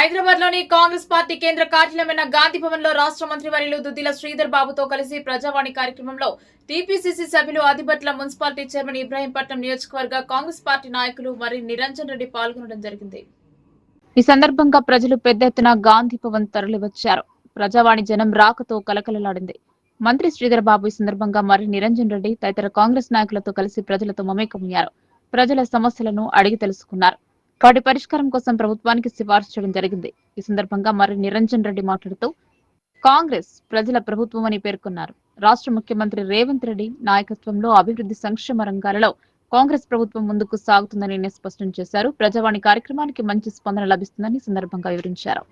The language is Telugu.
హైదరాబాద్లోని కాంగ్రెస్ పార్టీ కేంద్ర కార్యాలయమైన గాంధీ భవన్లో రాష్ట్ర మంత్రి వర్యులు దుద్దిల శ్రీధర్ బాబుతో కలిసి ప్రజావాణి కార్యక్రమంలో టీపీసీసీ సభ్యులు ఆదిబట్ల మున్సిపాలిటీ చైర్మన్ ఇబ్రాహీంపట్నం నియోజకవర్గ కాంగ్రెస్ పార్టీ నాయకులు మరి నిరంజన్ రెడ్డి పాల్గొనడం జరిగింది. ఈ సందర్భంగా ప్రజలు పెద్ద ఎత్తున గాంధీ భవన్ తరలివచ్చారు. ప్రజావాణి జనం రాకతో కలకలలాడింది. మంత్రి శ్రీధర్ బాబు ఈ సందర్భంగా మరి నిరంజన్ రెడ్డి తదితర కాంగ్రెస్ నాయకులతో కలిసి ప్రజలతో మమేకమయ్యారు. ప్రజల సమస్యలను అడిగి తెలుసుకున్నారు. వాటి పరిష్కారం కోసం ప్రభుత్వానికి సిఫార్సు చేయడం జరిగింది. ఈ సందర్భంగా మరి నిరంజన్ రెడ్డి మాట్లాడుతూ కాంగ్రెస్ ప్రజల ప్రభుత్వం అని పేర్కొన్నారు. రాష్ట్ర ముఖ్యమంత్రి రేవంత్ రెడ్డి నాయకత్వంలో అభివృద్ధి సంక్షేమ రంగాలలో కాంగ్రెస్ ప్రభుత్వం ముందుకు సాగుతుందని స్పష్టం చేశారు. ప్రజావాణి కార్యక్రమానికి మంచి స్పందన లభిస్తుందని సందర్భంగా వివరించారు.